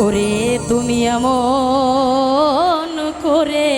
ওরে তুমি এমন করে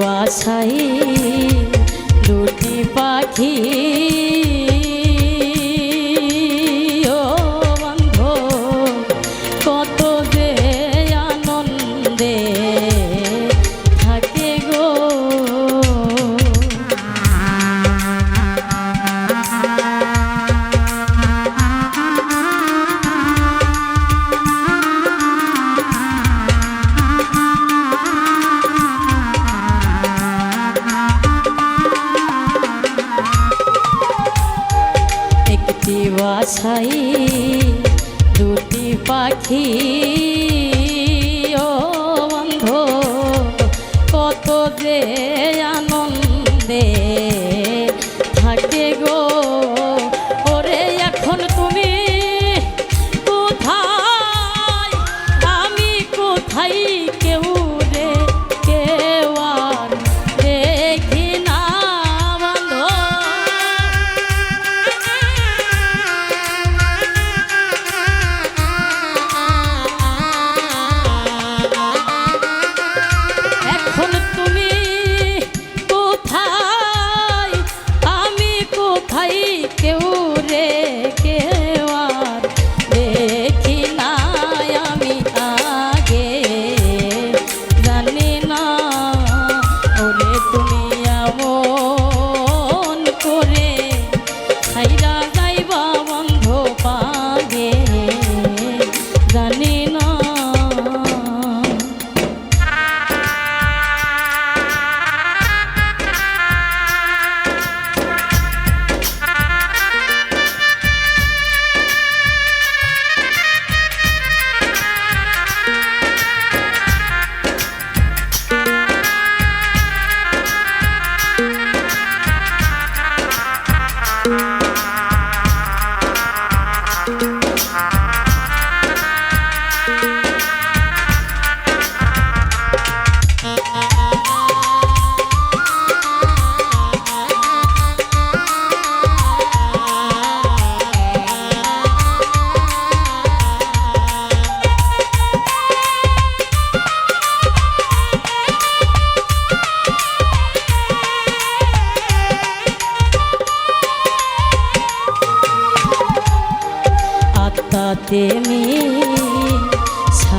বাসায় দুটি পাখি আছাই দুটি পাখি। ও বন্ধ কত যে আনন্দে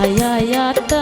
ছায়াটা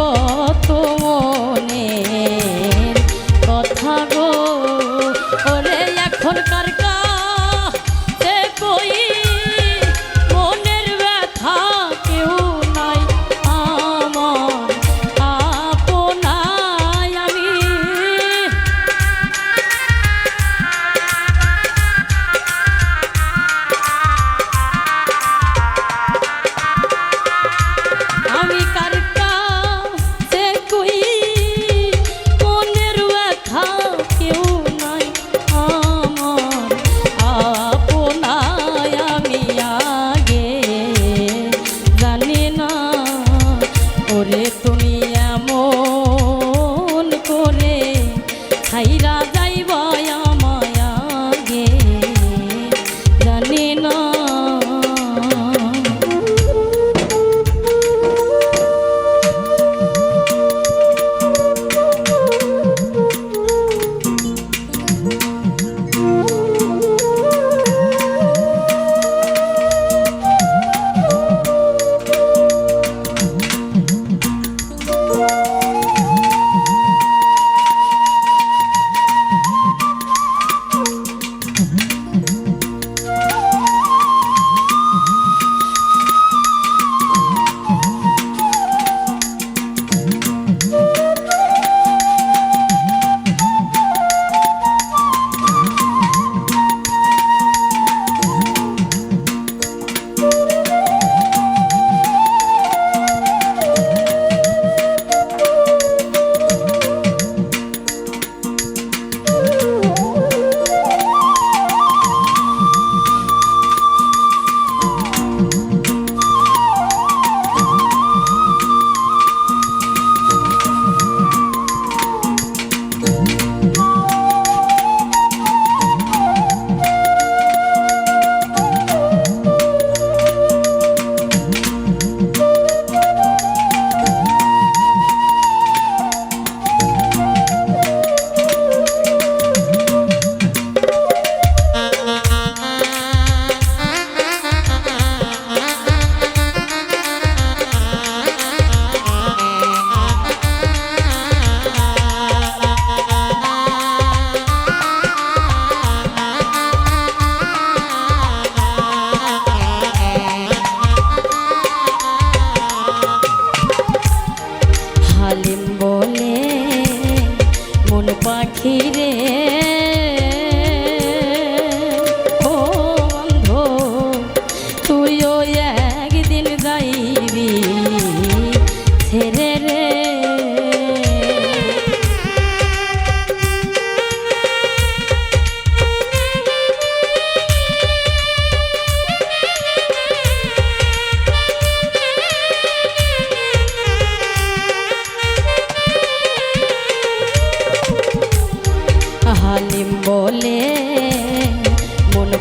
কত মনের কথা গো।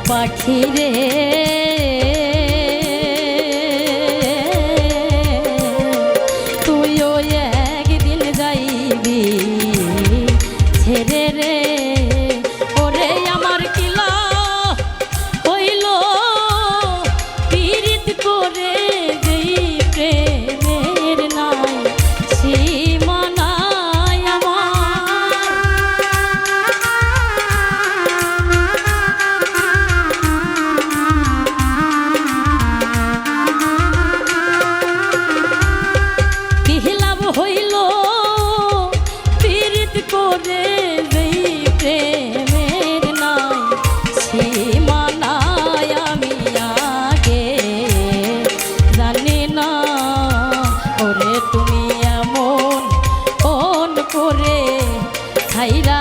মন পাখি রে। তুইও একদিন যাইবি ছেড়ে রে। করে ছাইরা